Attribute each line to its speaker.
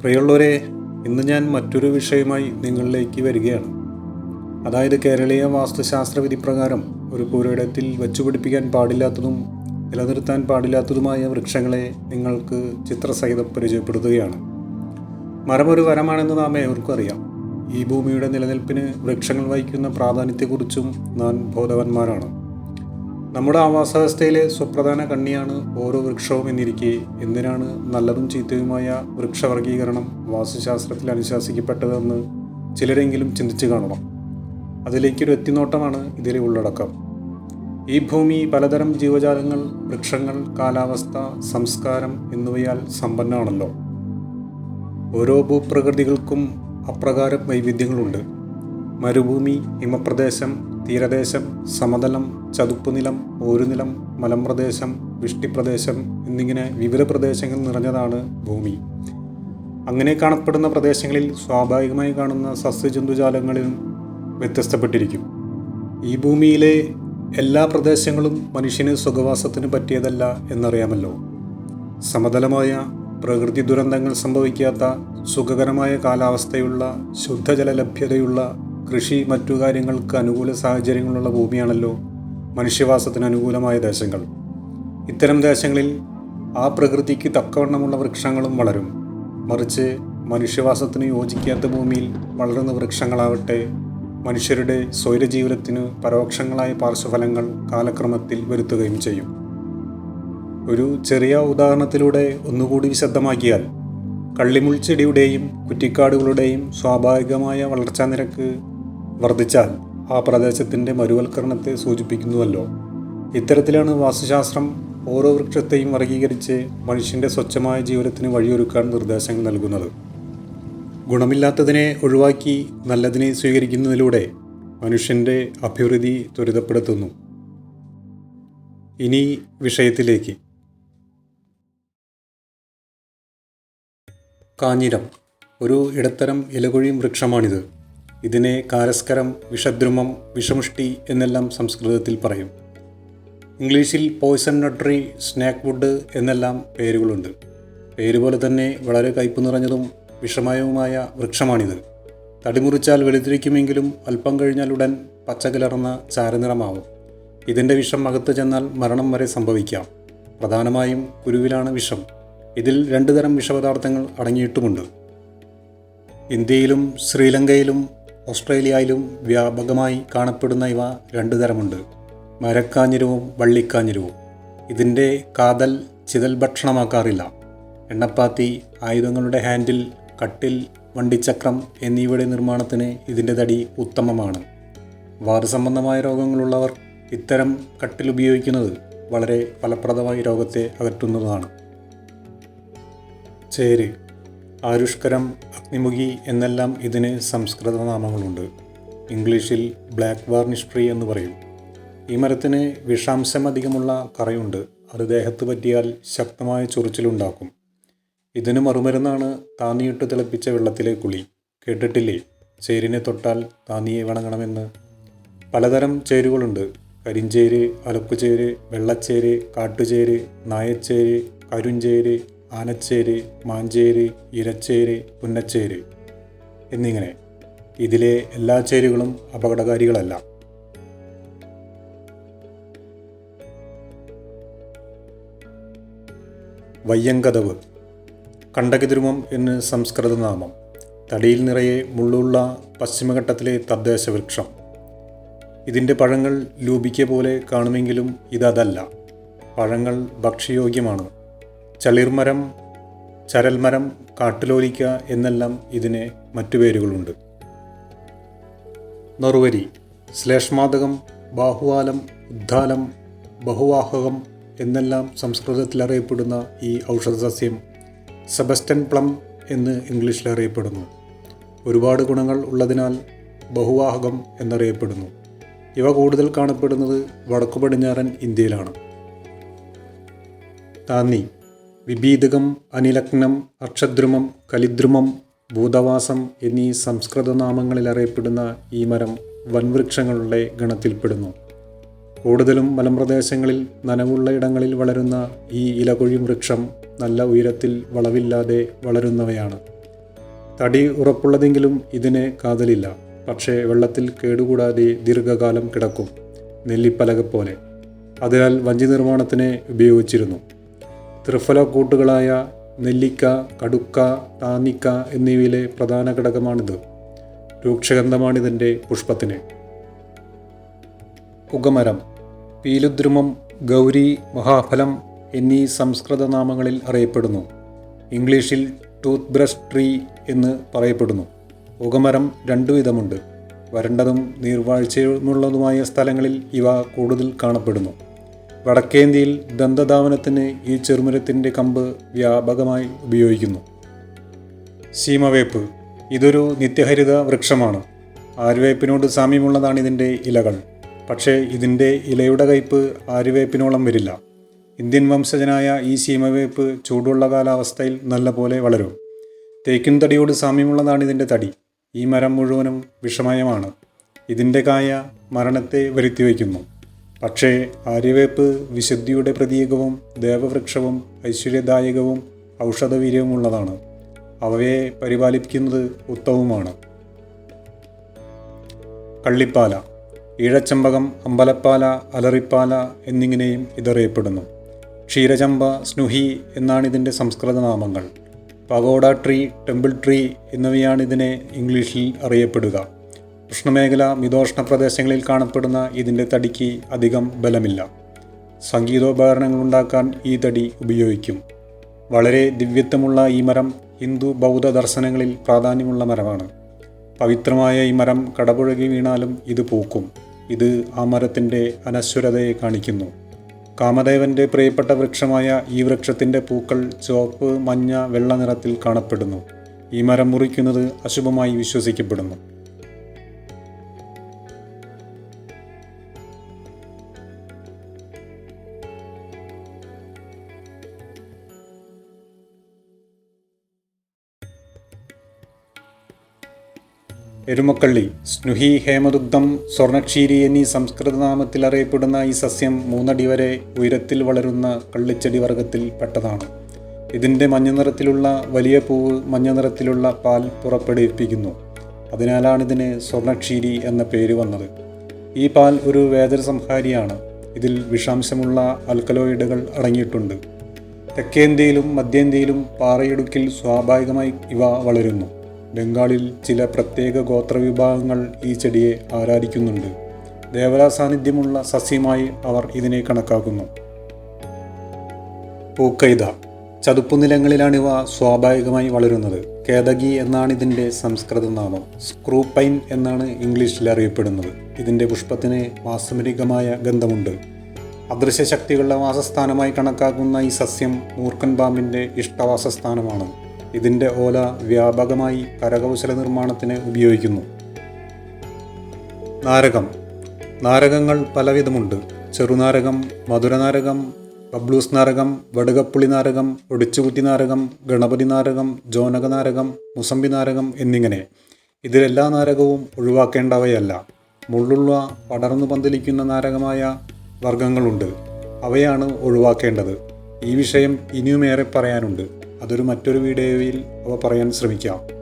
Speaker 1: പ്രിയമുള്ളവരെ ഇന്ന് ഞാൻ മറ്റൊരു വിഷയമായി നിങ്ങളിലേക്ക് വരികയാണ്. അതായത് കേരളീയ വാസ്തുശാസ്ത്ര വിധി പ്രകാരം ഒരു പുരയിടത്തിൽ വെച്ചുപിടിപ്പിക്കാൻ പാടില്ലാത്തതും നിലനിർത്താൻ പാടില്ലാത്തതുമായ വൃക്ഷങ്ങളെ നിങ്ങൾക്ക് ചിത്രസഹിതം പരിചയപ്പെടുത്തുകയാണ്. മരമൊരു വരമാണെന്ന് നാം ഏവർക്കും അറിയാം. ഈ ഭൂമിയുടെ നിലനിൽപ്പിന് വൃക്ഷങ്ങൾ വഹിക്കുന്ന പ്രാധാന്യത്തെക്കുറിച്ചും നാം ബോധവാന്മാരാണ്. നമ്മുടെ ആവാസവ്യവസ്ഥയിലെ സുപ്രധാന കണ്ണിയാണ് ഓരോ വൃക്ഷവും എന്നിരിക്കെ. എന്തിനാണ് നല്ലതും ചീത്തയുമായ വൃക്ഷവർഗീകരണം വാസ്തുശാസ്ത്രത്തിൽ അനുശാസിക്കപ്പെട്ടതെന്ന് ചിലരെങ്കിലും ചിന്തിച്ചു കാണണം. അതിലേക്കൊരു എത്തിനോട്ടമാണ് ഇതിലെ ഉള്ളടക്കം. ഈ ഭൂമി പലതരം ജീവജാലങ്ങൾ വൃക്ഷങ്ങൾ കാലാവസ്ഥ സംസ്കാരം എന്നിവയാൽ സമ്പന്നമാണല്ലോ ഓരോ ഭൂപ്രകൃതികൾക്കും അപ്രകാരം വൈവിധ്യങ്ങളുണ്ട്. മരുഭൂമി ഹിമപ്രദേശം തീരദേശം സമതലം ചതുപ്പുനിലം ഓരുനിലം മലമ്പ്രദേശം വൃഷ്ടിപ്രദേശം എന്നിങ്ങനെ വിവിധ പ്രദേശങ്ങൾ നിറഞ്ഞതാണ് ഭൂമി. അങ്ങനെ കാണപ്പെടുന്ന പ്രദേശങ്ങളിൽ സ്വാഭാവികമായി കാണുന്ന സസ്യജന്തുജാലങ്ങളിലും വ്യത്യസ്തപ്പെട്ടിരിക്കും. ഈ ഭൂമിയിലെ എല്ലാ പ്രദേശങ്ങളും മനുഷ്യന് സുഖവാസത്തിന് പറ്റിയതല്ല എന്നറിയാമല്ലോ. സമതലമായ പ്രകൃതി ദുരന്തങ്ങൾ സംഭവിക്കാത്ത സുഖകരമായ കാലാവസ്ഥയുള്ള ശുദ്ധജല ലഭ്യതയുള്ള കൃഷി മറ്റു കാര്യങ്ങൾക്ക് അനുകൂല സാഹചര്യങ്ങളുള്ള ഭൂമിയാണല്ലോ മനുഷ്യവാസത്തിന് അനുകൂലമായ ദേശങ്ങൾ. ഇത്തരം ദേശങ്ങളിൽ ആ പ്രകൃതിക്ക് തക്കവണ്ണമുള്ള വൃക്ഷങ്ങളും വളരും. മറിച്ച് മനുഷ്യവാസത്തിന് യോജിക്കാത്ത ഭൂമിയിൽ വളരുന്ന വൃക്ഷങ്ങളാവട്ടെ മനുഷ്യരുടെ സ്വൈരജീവിതത്തിന് പരോക്ഷങ്ങളായ പാർശ്വഫലങ്ങൾ കാലക്രമത്തിൽ വരുത്തുകയും ചെയ്യും. ഒരു ചെറിയ ഉദാഹരണത്തിലൂടെ ഒന്നുകൂടി വിശദമാക്കിയാൽ കള്ളിമുൾ ചെടിയുടെയും കുറ്റിക്കാടുകളുടെയും സ്വാഭാവികമായ വളർച്ചാ നിരക്ക് വർദ്ധിച്ചാൽ ആ പ്രദേശത്തിന്റെ മരുവൽക്കരണത്തെ സൂചിപ്പിക്കുന്നുവല്ലോ. ഇത്തരത്തിലാണ് വാസ്തുശാസ്ത്രം ഓരോ വൃക്ഷത്തെയും വർഗീകരിച്ച് മനുഷ്യന്റെ സ്വച്ഛമായ ജീവിതത്തിന് വഴിയൊരുക്കാൻ നിർദ്ദേശങ്ങൾ നൽകുന്നത്. ഗുണമില്ലാത്തതിനെ ഒഴിവാക്കി നല്ലതിനെ സ്വീകരിക്കുന്നതിലൂടെ മനുഷ്യന്റെ അഭിവൃദ്ധി ത്വരിതപ്പെടുത്തുന്നു. ഇനി വിഷയത്തിലേക്ക്. കാഞ്ഞിരം. ഒരു ഇടത്തരം ഇലകൊഴിയും വൃക്ഷമാണിത്. ഇതിനെ കാരസ്കരം വിഷദ്രുമം വിഷമുഷ്ടി എന്നെല്ലാം സംസ്കൃതത്തിൽ പറയും. ഇംഗ്ലീഷിൽ പോയ്സൺ നട്രി സ്നാക്ക് വുഡ് എന്നെല്ലാം പേരുകളുണ്ട്. പേരുപോലെ തന്നെ വളരെ കയ്പ് നിറഞ്ഞതും വിഷമയവുമായ വൃക്ഷമാണിത്. തടിമുറിച്ചാൽ വെളുത്തിരിക്കുമെങ്കിലും അല്പം കഴിഞ്ഞാൽ ഉടൻ പച്ചകലർന്ന ചാരനിറമാവും. ഇതിന്റെ വിഷം അകത്ത് ചെന്നാൽ മരണം വരെ സംഭവിക്കാം. പ്രധാനമായും കുരുവിലാണ് വിഷം. ഇതിൽ രണ്ട് തരം വിഷപദാർത്ഥങ്ങൾ അടങ്ങിയിട്ടുമുണ്ട്. ഇന്ത്യയിലും ശ്രീലങ്കയിലും ഓസ്ട്രേലിയയിലും വ്യാപകമായി കാണപ്പെടുന്ന ഇവ രണ്ടു തരമുണ്ട്. മരക്കാഞ്ഞിരവും വള്ളിക്കാഞ്ഞിരവും. ഇതിന്റെ കാതൽ ചിതൽ ഭക്ഷണമാക്കാറില്ല. എണ്ണപ്പാത്തി ആയുധങ്ങളുടെ ഹാൻഡിൽ കട്ടിൽ വണ്ടിച്ചക്രം എന്നിവയുടെ നിർമ്മാണത്തിന് ഇതിന്റെ തടി ഉത്തമമാണ്. വാദസംബന്ധമായ രോഗങ്ങളുള്ളവർ ഇത്തരം കട്ടിൽ ഉപയോഗിക്കുന്നത് വളരെ ഫലപ്രദമായി രോഗത്തെ അകറ്റുന്നതാണ്. ചേര് ആരുഷ്കരം അഗ്നിമുഖി എന്നെല്ലാം ഇതിന് സംസ്കൃത നാമങ്ങളുണ്ട്. ഇംഗ്ലീഷിൽ ബ്ലാക്ക് വാർണിഷ് ട്രീ എന്ന് പറയും. ഈ മരത്തിന് വിഷാംശം അധികമുള്ള കറയുണ്ട്. അത് ദേഹത്ത് പറ്റിയാൽ ശക്തമായ ചൊറിച്ചിലുണ്ടാക്കും. ഇതിന് മറുമരുന്നാണ് താന്നിയിട്ട് തിളപ്പിച്ച വെള്ളത്തിലെ കുളി. കേട്ടിട്ടില്ലേ? ചേരിനെ തൊട്ടാൽ താന്നിയെ വണങ്ങണമെന്ന്. പലതരം ചേരുകളുണ്ട്. കരിഞ്ചേര് അലക്കുചേര് വെള്ളച്ചേര് കാട്ടുചേര് നായച്ചേര് കരുഞ്ചേര് ആനച്ചേര് മാഞ്ചേരി ഇരച്ചേരി പുന്നച്ചേരി എന്നിങ്ങനെ ഇതിലെ എല്ലാ ചേരികളും അപകടകാരികളല്ല. വയ്യങ്കതവ് കണ്ടകതിരുമം എന്ന് സംസ്കൃത നാമം തടിയിൽ നിറയെ മുള്ളുള്ള പശ്ചിമഘട്ടത്തിലെ തദ്ദേശ വൃക്ഷം. ഇതിന്റെ പഴങ്ങൾ ലൂപിക്ക പോലെ കാണുമെങ്കിലും ഇതല്ല പഴങ്ങൾ ഭക്ഷ്യയോഗ്യമാണ്. ചളിർമരം ചരൽമരം കാട്ടുലോലിക്ക എന്നെല്ലാം ഇതിന് മറ്റു പേരുകളുണ്ട്. നറുവരി ശ്ലേഷ്മാതകം ബാഹുവാലം ഉദ്ധാലം ബഹുവാഹകം എന്നെല്ലാം സംസ്കൃതത്തിൽ അറിയപ്പെടുന്ന ഈ ഔഷധസസ്യം സെബസ്റ്റൻ പ്ലം എന്ന് ഇംഗ്ലീഷിൽ അറിയപ്പെടുന്നു ഒരുപാട് ഗുണങ്ങൾ ഉള്ളതിനാൽ ബഹുവാഹകം എന്നറിയപ്പെടുന്നു. ഇവ കൂടുതൽ കാണപ്പെടുന്നത് വടക്കു പടിഞ്ഞാറൻ ഇന്ത്യയിലാണ്. താന്നി വിഭീതകം അനിലഗ്നം അക്ഷദ്രുമം കലിദ്രുമം ഭൂതവാസം എന്നീ സംസ്കൃത നാമങ്ങളിൽ അറിയപ്പെടുന്ന ഈ മരം വൻവൃക്ഷങ്ങളുടെ ഗണത്തിൽപ്പെടുന്നു. കൂടുതലും മലമ്പ്രദേശങ്ങളിൽ നനവുള്ള ഇടങ്ങളിൽ വളരുന്ന ഈ ഇലകൊഴിയും വൃക്ഷം നല്ല ഉയരത്തിൽ വളവില്ലാതെ വളരുന്നവയാണ്. തടി ഉറപ്പുള്ളതെങ്കിലും ഇതിന് കാതലില്ല. പക്ഷേ വെള്ളത്തിൽ കേടുകൂടാതെ ദീർഘകാലം കിടക്കും നെല്ലിപ്പലക പോലെ അതിനാൽ വഞ്ചി നിർമ്മാണത്തിന് ഉപയോഗിച്ചിരുന്നു. ത്രിഫല കൂട്ടുകളായ നെല്ലിക്ക കടുക്ക താന്നിക്ക എന്നിവയിലെ പ്രധാന ഘടകമാണിത്. രൂക്ഷഗന്ധമാണിതിന്റെ പുഷ്പത്തിന്. ഉഗമരം പീലുദ്രുമം ഗൗരി മഹാഫലം എന്നീ സംസ്കൃത നാമങ്ങളിൽ അറിയപ്പെടുന്നു. ഇംഗ്ലീഷിൽ ടൂത്ത് ബ്രഷ് ട്രീ എന്ന് പറയപ്പെടുന്നു. പുകമരം രണ്ടു വിധമുണ്ട്. വരണ്ടതും നീർവാഴ്ചയുമുള്ളതുമായ സ്ഥലങ്ങളിൽ ഇവ കൂടുതൽ കാണപ്പെടുന്നു. വടക്കേന്ത്യയിൽ ദന്തധാവനത്തിന് ഈ ചെറുമരത്തിന്റെ കമ്പ് വ്യാപകമായി ഉപയോഗിക്കുന്നു. സീമവേപ്പ് ഇതൊരു നിത്യഹരിത വൃക്ഷമാണ്. ആര്യവേപ്പിനോട് സാമ്യമുള്ളതാണ് ഇതിന്റെ ഇലകൾ. പക്ഷേ ഇതിന്റെ ഇലയുടെ കയ്പ് ആര്യവേപ്പിനോളം വരില്ല. ഇന്ത്യൻ വംശജനായ ഈ സീമവേപ്പ് ചൂടുള്ള കാലാവസ്ഥയിൽ നല്ലപോലെ വളരും. തേക്കിൻ തടിയോട് സാമ്യമുള്ളതാണ് ഇതിന്റെ തടി. ഈ മരം മുഴുവനും വിഷമയമാണ്. ഇതിന്റെ കായ മരണത്തെ വരുത്തി വയ്ക്കുന്നു പക്ഷേ ആര്യവേപ്പ് വിശുദ്ധിയുടെ പ്രതീകവും ദേവവൃക്ഷവും ഐശ്വര്യദായകവും ഔഷധവീര്യവുമുള്ളതാണ്. അവയെ പരിപാലിക്കുന്നത് ഉത്തമവുമാണ്. കള്ളിപ്പാല ഈഴച്ചമ്പകം അമ്പലപ്പാല അലറിപ്പാല എന്നിങ്ങനെയും ഇതറിയപ്പെടുന്നു. ക്ഷീരചമ്പ സ്നുഹി എന്നാണ് ഇതിന്റെ സംസ്കൃത നാമങ്ങൾ. പഗോഡ ട്രീ ടെമ്പിൾ ട്രീ എന്നിവയാണ് ഇതിനെ ഇംഗ്ലീഷിൽ അറിയപ്പെടുക. ഉഷ്ണമേഖല മിതോഷ്ണ പ്രദേശങ്ങളിൽ കാണപ്പെടുന്ന ഇതിന്റെ തടിക്ക് അധികം ബലമില്ല. സംഗീതോപകരണങ്ങൾ ഉണ്ടാക്കാൻ ഈ തടി ഉപയോഗിക്കും. വളരെ ദിവ്യത്വമുള്ള ഈ മരം ഹിന്ദു ബൗദ്ധ ദർശനങ്ങളിൽ പ്രാധാന്യമുള്ള മരമാണ്. പവിത്രമായ ഈ മരം കടപുഴകി വീണാലും ഇത് പൂക്കും. ഇത് ആ മരത്തിന്റെ അനശ്വരതയെ കാണിക്കുന്നു. കാമദേവന്റെ പ്രിയപ്പെട്ട വൃക്ഷമായ ഈ വൃക്ഷത്തിന്റെ പൂക്കൾ ചുവപ്പ് മഞ്ഞ വെള്ള നിറത്തിൽ കാണപ്പെടുന്നു. ഈ മരം മുറിക്കുന്നത് അശുഭമായി വിശ്വസിക്കപ്പെടുന്നു. എരുമക്കള്ളി. സ്നുഹി ഹേമദുഗ്ധം സ്വർണക്ഷീരി എന്നീ സംസ്കൃത നാമത്തിൽ അറിയപ്പെടുന്ന ഈ സസ്യം മൂന്നടി വരെ ഉയരത്തിൽ വളരുന്ന കള്ളിച്ചെടി വർഗത്തിൽ പെട്ടതാണ്. ഇതിന്റെ മഞ്ഞ നിറത്തിലുള്ള വലിയ പൂവ് മഞ്ഞ നിറത്തിലുള്ള പാൽ പുറപ്പെടുവിപ്പിക്കുന്നു. അതിനാലാണ് ഇതിന് സ്വർണക്ഷീരി എന്ന പേര് വന്നത്. ഈ പാൽ ഒരു വേദരസംഹാരിയാണ് ഇതിൽ വിഷാംശമുള്ള അൽക്കലോയിഡുകൾ അടങ്ങിയിട്ടുണ്ട്. തെക്കേന്ത്യയിലും മധ്യേന്ത്യയിലും പാറയിടുക്കിൽ സ്വാഭാവികമായി ഇവ വളരുന്നു. ബംഗാളിൽ ചില പ്രത്യേക ഗോത്രവിഭാഗങ്ങൾ ഈ ചെടിയെ ആരാധിക്കുന്നുണ്ട്. ദേവതാ സാന്നിധ്യമുള്ള സസ്യമായി അവർ ഇതിനെ കണക്കാക്കുന്നു. പൂക്കൈത. ചതുപ്പു നിലങ്ങളിലാണിവ സ്വാഭാവികമായി വളരുന്നത്. കേതകി എന്നാണ് ഇതിന്റെ സംസ്കൃത നാമം സ്ക്രൂ പൈൻ എന്നാണ് ഇംഗ്ലീഷിൽ അറിയപ്പെടുന്നത്. ഇതിന്റെ പുഷ്പത്തിന് മാസമരികമായ ഗന്ധമുണ്ട്. അദൃശ്യ ശക്തികളുടെ വാസസ്ഥാനമായി കണക്കാക്കുന്ന ഈ സസ്യം മൂർഖൻ പാമ്പിന്റെ ഇഷ്ടവാസസ്ഥാനമാണ്. ഇതിന്റെ ഓല വ്യാപകമായി കരകൗശല നിർമ്മാണത്തിന് ഉപയോഗിക്കുന്നു. നാരകം. നാരകങ്ങൾ പലവിധമുണ്ട്. ചെറുനാരകം മധുരനാരകം ബബ്ലൂസ് നാരകം വടുകപ്പുളി നാരകം ഒടിച്ചുകുത്തി നാരകം ഗണപതി നാരകം ജോനക നാരകം മുസമ്പി നാരകം എന്നിങ്ങനെ. ഇതിലെല്ലാ നാരകവും ഒഴിവാക്കേണ്ടവയല്ല. മുള്ളുള്ള പടർന്നു പന്തലിക്കുന്ന നാരകമായ വർഗങ്ങളുണ്ട് അവയാണ് ഒഴിവാക്കേണ്ടത്. ഈ വിഷയം ഇനിയുമേറെ പറയാനുണ്ട്. അതൊരു മറ്റൊരു വീഡിയോയിൽ അവ പറയാൻ ശ്രമിക്കാം.